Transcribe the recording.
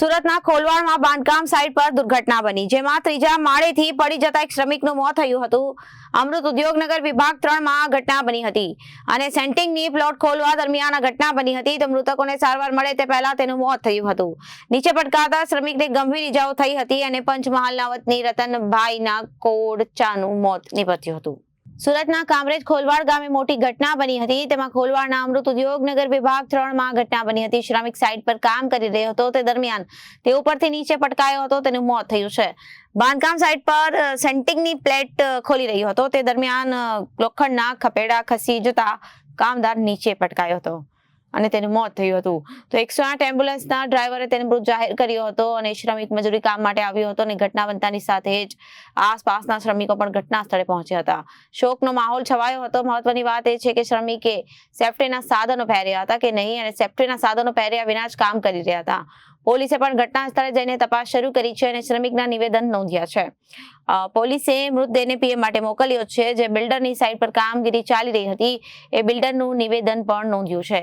સુરતના ખોલવાડમાં બાંધકામ સાઇટ પર દુર્ઘટના બની, જેમાં ત્રીજા માળેથી પડી જતા એક શ્રમિકનું મોત થયું હતું. અમૃત ઉદ્યોગનગર વિભાગ ત્રણમાં આ ઘટના બની હતી અને સેન્ટિંગની પ્લોટ ખોલવા દરમિયાન ઘટના બની હતી. તો મૃતકોને સારવાર મળે તે પહેલા તેનું મોત થયું હતું. નીચે પટકાતા શ્રમિકને ગંભીર ઇજાઓ થઈ હતી અને પંચમહાલના વતની રતનભાઈના કોડચાનું મોત નીપજ્યું હતું. સુરતના કામરેજ ખોલવાડ ગામે મોટી ઘટના બની હતી. તેમાં ખોલવાડના અમૃત ઉદ્યોગનગર વિભાગ ત્રણમાં ઘટના બની હતી. શ્રમિક સાઇટ પર કામ કરી રહ્યો હતો. તે દરમિયાન તે ઉપરથી નીચે પટકાયો હતો. તેનું મોત થયું છે. બાંધકામ સાઇટ પર સેન્ટિંગની પ્લેટ ખોલી રહ્યો હતો. તે દરમિયાન લોખંડના ખપેડા ખસી જતા કામદાર નીચે પટકાયો હતો. અને તેનું મોત થયું હતું. તો એકસો આઠ એમ્બ્યુલન્સના ડ્રાઈવરે તેને મૃત જાહેર કર્યો હતો અને શ્રમિક મજૂરી કામ માટે આવ્યો હતો અને ઘટના બનતાની સાથે જ આસપાસના શ્રમિકો પણ ઘટના સ્થળે પહોંચ્યા હતા. શોકનો માહોલ છવાયો હતો. મહત્વની વાત એ છે કે શ્રમિકે સેફ્ટીના સાધનો પહેર્યા હતા કે નહીં અને સેફ્ટીના સાધનો પહેર્યા વિના જ કામ કરી રહ્યા હતા. પોલીસે પણ ઘટના સ્થળે જઈને તપાસ શરૂ કરી છે અને શ્રમિકના નિવેદન નોંધ્યા છે. પોલીસે મૃતદેહને પીએમ માટે મોકલ્યો છે. જે બિલ્ડરની સાઇટ પર કામગીરી ચાલી રહી હતી એ બિલ્ડરનું નિવેદન પણ નોંધ્યું છે.